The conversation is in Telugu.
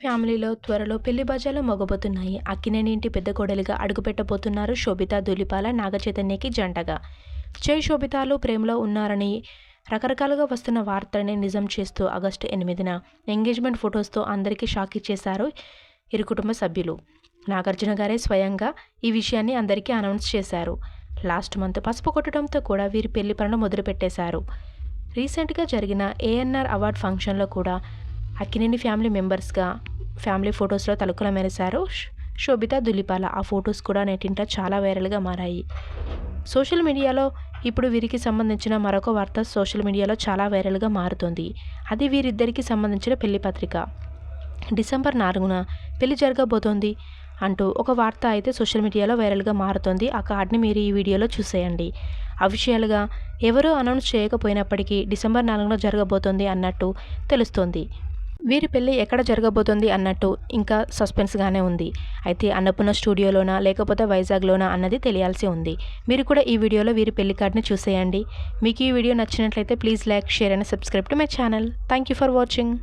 ఫ్యామిలీలో త్వరలో పెళ్ళి బజాలు మొగబోతున్నాయి. అక్కినేని ఇంటి పెద్ద కోడలిగా అడుగుపెట్టబోతున్నారు శోభిత దులిపాల నాగచైతన్యకి జంటగా. జై శోభితాలు ప్రేమలో ఉన్నారని రకరకాలుగా వస్తున్న వార్తల్ని నిజం చేస్తూ ఆగస్టు ఎనిమిదిన ఎంగేజ్మెంట్ ఫొటోస్తో అందరికీ షాక్ ఇచ్చేశారు ఇరు కుటుంబ సభ్యులు. నాగార్జున గారే స్వయంగా ఈ విషయాన్ని అందరికీ అనౌన్స్ చేశారు. లాస్ట్ మంత్ పసుపు కొట్టడంతో కూడా వీరి పెళ్ళి పనులు మొదలుపెట్టేశారు. రీసెంట్గా జరిగిన ఏఎన్ఆర్ అవార్డ్ ఫంక్షన్లో కూడా అక్కినేని ఫ్యామిలీ మెంబర్స్గా ఫ్యామిలీ ఫొటోస్లో తలుకుల మెరిశారు శోభిత దులిపాల. ఆ ఫొటోస్ కూడా నెట్టింట చాలా వైరల్గా మారాయి. సోషల్ మీడియాలో ఇప్పుడు వీరికి సంబంధించిన మరొక వార్త సోషల్ మీడియాలో చాలా వైరల్గా మారుతుంది. అది వీరిద్దరికి సంబంధించిన పెళ్ళి పత్రిక. డిసెంబర్ నాలుగున పెళ్ళి జరగబోతోంది అంటూ ఒక వార్త అయితే సోషల్ మీడియాలో వైరల్గా మారుతోంది. ఆ కార్డ్ని మీరు ఈ వీడియోలో చూసేయండి. అఫీషియల్గా ఎవరూ అనౌన్స్ చేయకపోయినప్పటికీ డిసెంబర్ నాలుగున జరగబోతోంది అన్నట్టు తెలుస్తోంది. వీరి పెళ్ళి ఎక్కడ జరగబోతుంది అన్నట్టు ఇంకా సస్పెన్స్గానే ఉంది. అయితే అన్నపూర్ణ స్టూడియోలోనా లేకపోతే వైజాగ్లోనా అన్నది తెలియాల్సి ఉంది. మీరు కూడా ఈ వీడియోలో వీరి పెళ్ళి కార్డ్ని చూసేయండి. మీకు ఈ వీడియో నచ్చినట్లయితే please like share and subscribe to my channel. Thank you for watching.